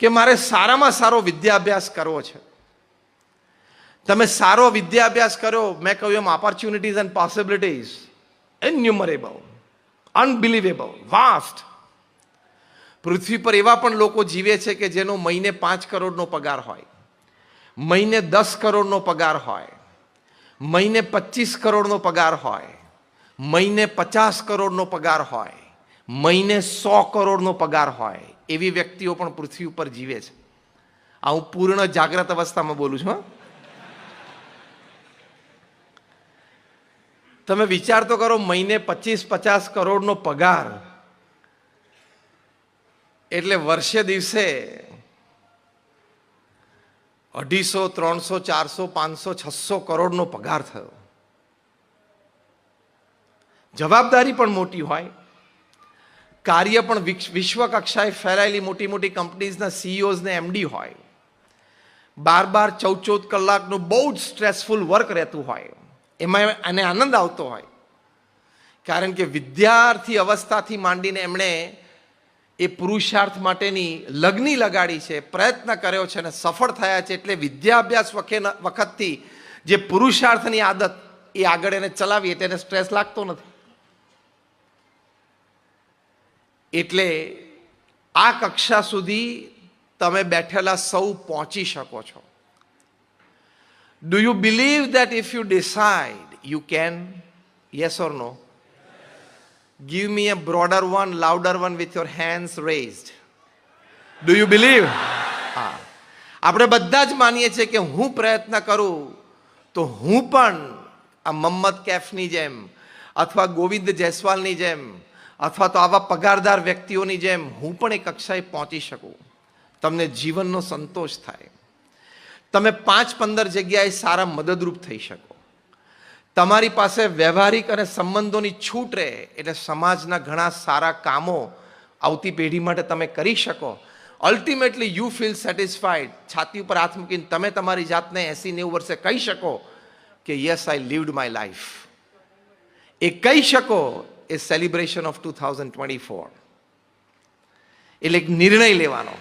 કે મારે સારામાં સારો વિદ્યાભ્યાસ કરવો છે. તમે સારો વિદ્યાભ્યાસ કર્યો, મેં કહ્યું એમ opportunities and possibilities innumerable unbelievable vast પૃથ્વી પર એવા પણ લોકો જીવે છે કે જેનો મહિને પાંચ કરોડનો પગાર હોય, મહિને દસ કરોડનો પગાર હોય, મહિને પચીસ કરોડનો પગાર હોય, મહિને પચાસ કરોડનો પગાર હોય, મહિને સો કરોડનો પગાર હોય એવી વ્યક્તિઓ પણ પૃથ્વી ઉપર જીવે છે. આ હું પૂર્ણ જાગ્રત અવસ્થામાં બોલું છું તમે વિચાર તો કરો મહિને પચીસ પચાસ કરોડનો પગાર. એટલે વર્ષે દિવસે અઢીસો, ત્રણસો, ચારસો, પાંચસો, છસો કરોડનો પગાર થયો. જવાબદારી પણ મોટી હોય. કાર્ય પણ વિશ્વ કક્ષાએ ફેલાયેલી મોટી મોટી કંપનીઝના સીઈઓઝને એમડી હોય બાર બાર ચૌદ ચૌદ કલાકનું બહુ જ સ્ટ્રેસફુલ વર્ક રહેતું હોય. એમાં એને આનંદ આવતો હોય. કારણ કે વિદ્યાર્થી અવસ્થાથી માંડીને એમણે એ પુરુષાર્થ માટેની લગ્ની લગાડી છે, પ્રયત્ન કર્યો છે અને સફળ થયા છે એટલે વિદ્યાભ્યાસ વખે વખતથી જે પુરુષાર્થની આદત એ આગળ એને ચલાવી એટલે એને સ્ટ્રેસ લાગતો નથી. એટલે આ કક્ષા સુધી તમે બેઠેલા સૌ પહોંચી શકો છો do you believe that if you decide you can yes or no Give me a broader one, louder one with your hands raised. Do you believe? હા આપણે બધા જ માનીએ છીએ કે હું પ્રયત્ન કરું તો હું પણ આ મમ્મદ કેફની જેમ અથવા ગોવિંદ જયસ્વાલની જેમ અથવા તો આવા પગારદાર વ્યક્તિઓની જેમ હું પણ એ કક્ષાએ પહોંચી શકું. તમને જીવનનો સંતોષ થાય. તમે પાંચ પંદર જગ્યાએ સારા મદદરૂપ થઈ શકો. તમારી પાસે વ્યવહારિક અને સંબંધોની છૂટ રહે એટલે સમાજના ઘણા સારા કામો આવતી પેઢી માટે તમે કરી શકો. અલ્ટિમેટલી યુ ફીલ સેટિસ્ફાઈડ છાતી ઉપર હાથ મૂકીને તમે તમારી જાતને એસી નેવું વર્ષે કહી શકો કે yes I lived my life એ કહી શકો એ celebration of two thousand twenty four એટલે એક નિર્ણય લેવાનો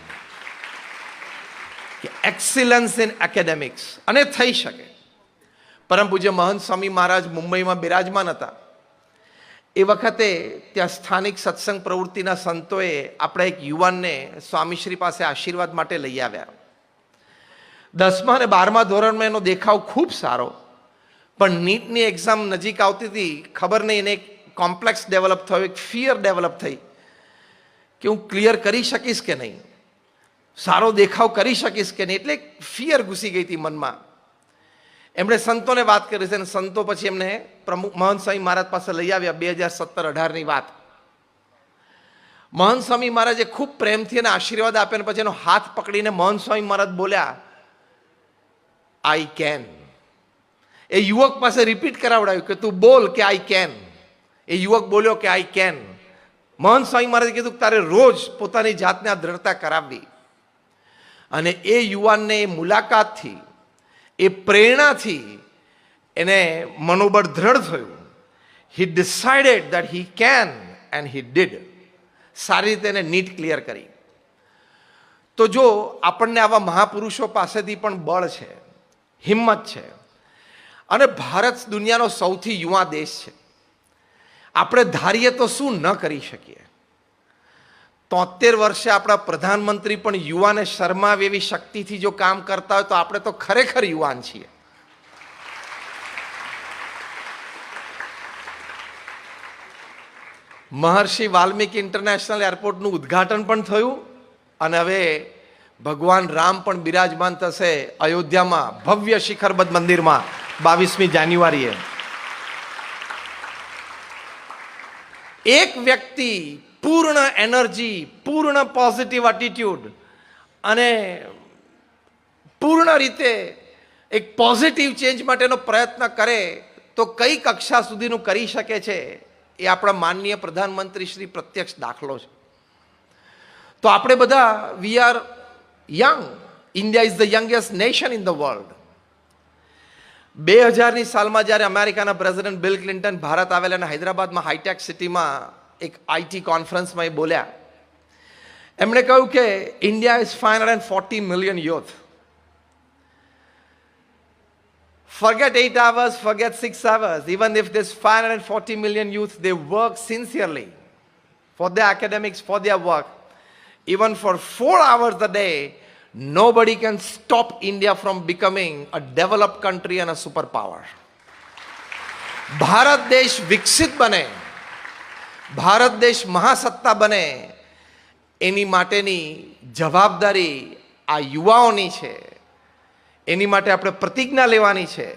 એક્સિલન્સ ઇન એકેડેમિક્સ અને થઈ શકે પરમ પૂજ્ય મહંત સ્વામી મહારાજ મુંબઈમાં બિરાજમાન હતા એ વખતે ત્યાં સ્થાનિક સત્સંગ પ્રવૃત્તિના સંતોએ આપણા એક યુવાનને સ્વામીશ્રી પાસે આશીર્વાદ માટે લઈ આવ્યા દસમા અને બારમા ધોરણમાં એનો દેખાવ ખૂબ સારો પણ નીટની એક્ઝામ નજીક આવતી હતી ખબર નહીં એને એક કોમ્પ્લેક્સ ડેવલપ થયો, એક ફિયર ડેવલપ થઈ કે હું ક્લિયર કરી શકીશ કે નહીં? સારો દેખાવ કરી શકીશ કે નહીં? એટલે ફિયર ઘૂસી ગઈ હતી મનમાં. એમણે સંતોને વાત કરી છે અને સંતો પછી એમને પ્રમુખ મહંત સ્વામી મહારાજ પાસે લઈ આવ્યા બે હજાર સત્તર અઢારની વાત. મહંત સ્વામી મહારાજે ખૂબ પ્રેમથી એને આશીર્વાદ આપ્યા અને પછી એનો હાથ પકડીને મહંત સ્વામી મહારાજ બોલ્યા આઈ કેન એ યુવક પાસે રિપીટ કરાવડાવ્યું કે, તું બોલ કે આઈ કેન એ યુવક બોલ્યો કે આઈ કેન મહંત સ્વામી મહારાજે કીધું તારે રોજ પોતાની જાતને આ દ્રઢતા કરાવવી. અને એ યુવાનને એ મુલાકાતથી, એ પ્રેરણાથી એને મનોબળ દ્રઢ થયું. He decided that he can and he did સારી રીતે એને નીટ ક્લિયર કરી. તો જો આપણને આવા મહાપુરુષો પાસેથી પણ બળ છે, હિંમત છે, અને ભારત દુનિયાનો સૌથી યુવા દેશ છે આપણે ધારીએ તો શું ન કરી શકીએ? તોતેર વર્ષે આપણા પ્રધાનમંત્રી પણ યુવાને શરમાવે એવી શક્તિથી જો કામ કરતા હોય તો આપણે તો ખરેખર યુવાન છીએ. મહર્ષિ વાલ્મીકી ઇન્ટરનેશનલ એરપોર્ટનું ઉદ્ઘાટન પણ થયું અને હવે ભગવાન રામ પણ બિરાજમાન થશે અયોધ્યામાં ભવ્ય શિખરબદ્ધ મંદિરમાં બાવીસમી જાન્યુઆરીએ. એક વ્યક્તિ પૂર્ણ એનર્જી, પૂર્ણ પોઝિટિવ એટીટ્યૂડ અને પૂર્ણ રીતે એક પોઝિટિવ ચેન્જ માટેનો પ્રયત્ન કરે તો કઈ કક્ષા સુધીનું કરી શકે છે એ આપણા માનનીય પ્રધાનમંત્રી શ્રી પ્રત્યક્ષ દાખલો છે. તો આપણે બધા we are young, India is the youngest nation in the world. બે હજારની સાલમાં જ્યારે અમેરિકાના પ્રેસિડેન્ટ બિલ ક્લિન્ટન ભારત આવેલા અને હૈદરાબાદમાં હાઈટેક સિટીમાં એક આઈટી કોન્ફરન્સમાં એ બોલ્યા એમણે કહ્યું કે India is five hundred and forty million youth Forget eight hours, forget six hours. Even if there's 540 million youth, they work sincerely for their academics, for their work. Even for four hours a day, nobody can stop India from becoming a developed country and a superpower. Bharat દેશ વિકસિત બને ભારત દેશ મહાસત્તા બને એની માટેની જવાબદારી આ યુવાઓની છે એની માટે આપણે પ્રતિજ્ઞા લેવાની છે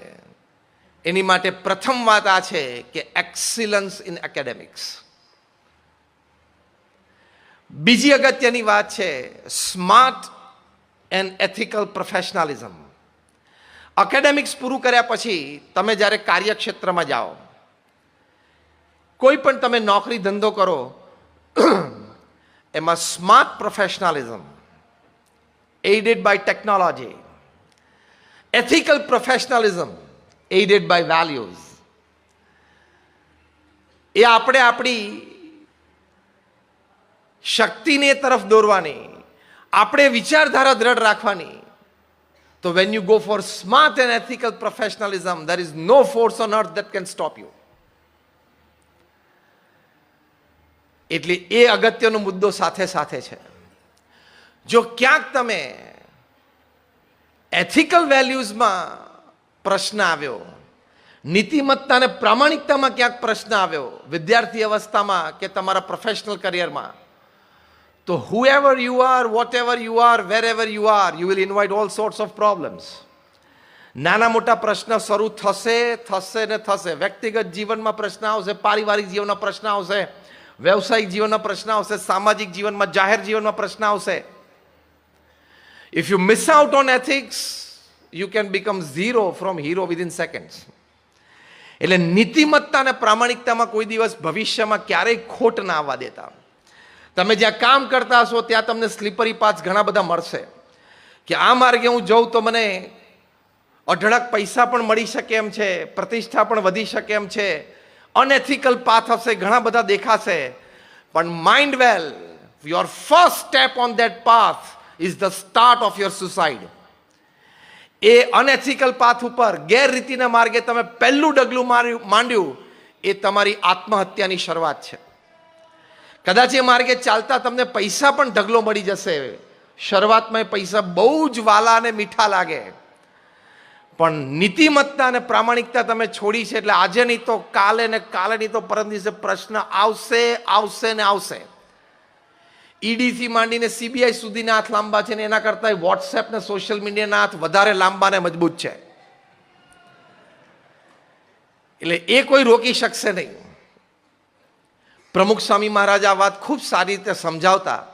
એની માટે પ્રથમ વાત આ છે કે એક્સિલન્સ ઇન એકેડેમિક્સ બીજી અગત્યની વાત છે smart and ethical professionalism academics પૂરું કર્યા પછી તમે જ્યારે કાર્યક્ષેત્રમાં જાઓ કોઈ પણ તમે નોકરી ધંધો કરો એમાં smart professionalism aided by technology ethical professionalism, aided by values. એ આપણે આપણી શક્તિને એ તરફ દોરવાની આપણે વિચારધારા દ્રઢ રાખવાની. તો when you go for smart and ethical professionalism there is no force on earth that can stop you એટલે એ અગત્યનો મુદ્દો સાથે સાથે છે. જો ક્યાંક તમે એથિકલ વેલ્યુઝમાં પ્રશ્ન આવ્યો, નીતિમત્તા અને પ્રામાણિકતામાં ક્યાંક પ્રશ્ન આવ્યો, વિદ્યાર્થી અવસ્થામાં કે તમારા પ્રોફેશનલ કરિયરમાં તો who are whatever you are wherever you are you will invite all sorts of problems નાના મોટા પ્રશ્ન શરૂ થશે થશે ને થશે. વ્યક્તિગત જીવનમાં પ્રશ્ન આવશે, પારિવારિક જીવનના પ્રશ્ન આવશે, વ્યવસાયિક જીવનના પ્રશ્ન આવશે, સામાજિક જીવનમાં, જાહેર જીવનમાં પ્રશ્ન આવશે. If you miss out on ethics you can become zero from hero within seconds એટલે નીતિમત્તા અને પ્રામાણિકતામાં કોઈ દિવસ ભવિષ્યમાં ક્યારેય ખોટ ના આવવા દેતા. તમે જ્યાં કામ કરતા હશો, ત્યાં તમને સ્લીપરી પાથ ઘણા બધા મળશે. કે આ માર્ગે હું જઉં તો મને અઢળક પૈસા પણ મળી શકે એમ છે, પ્રતિષ્ઠા પણ વધી શકે એમ છે અનએથિકલ પાથ હશે, ઘણા બધા દેખાશે. પણ mind well your first step on that path is the start of your suicide A unethical path ઉપર, ગેરરીતિના માર્ગે તમે પહેલું ડગલું માર્યું, માંડ્યું, એ તમારી આત્મહત્યાની શરૂઆત છે. કદાચ એ માર્ગે ચાલતા તમને પૈસા પણ ઢગલો મળી જશે. શરૂઆતમાં એ પૈસા બહુ જ વાલા અને મીઠા લાગે. પણ નીતિમત્તા અને પ્રામાણિકતા તમે છોડી છે એટલે આજે નહીં તો કાલે ને કાલે નહીં તો પરમ દિવસે પ્રશ્ન આવશે આવશે ને આવશે. ઈડીથી માંડીને સીબીઆઈ સુધીના હાથ લાંબા છે ને એના કરતાં વોટ્સએપ ને સોશિયલ મીડિયાના હાથ વધારે લાંબા ને મજબૂત છે. એટલે એ કોઈ રોકી શકશે નહીં. પ્રમુખ સ્વામી મહારાજ આ વાત ખૂબ સારી રીતે સમજાવતા.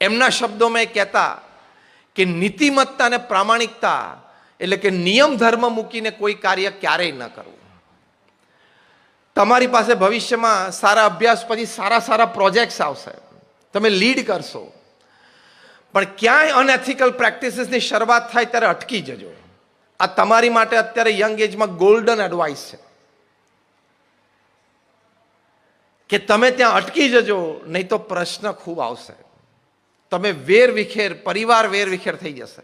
એમના શબ્દોમાં કહેતા કે નીતિમત્તા અને પ્રામાણિકતા એટલે કે નિયમ ધર્મ મૂકીને કોઈ કાર્ય ક્યારેય ન કરવું. તમારી પાસે ભવિષ્યમાં સારા અભ્યાસ પછી સારા સારા પ્રોજેક્ટ્સ આવશે. તમે લીડ કરશો. પણ ક્યાંય અનએથિકલ પ્રેક્ટિસીસની શરૂઆત થાય ત્યારે અટકી જજો. આ તમારી માટે અત્યારે યંગ એજમાં ગોલ્ડન એડવાઇસ છે. કે તમે ત્યાં અટકી જજો, નહીં તો પ્રશ્ન ખૂબ આવશે. તમે વેર વિખેર, પરિવાર વેર વિખેર થઈ જશે.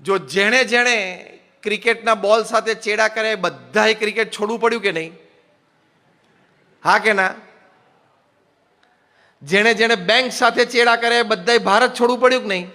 જો જેણે જેણે ક્રિકેટના બોલ સાથે ચેડા કરે, બધાએ ક્રિકેટ છોડવું પડ્યું કે નહીં? હા કે ના? જેણે જેણે બેંક સાથે ચેડા કરે, બધાએ ભારત છોડવું પડ્યું કે નહીં?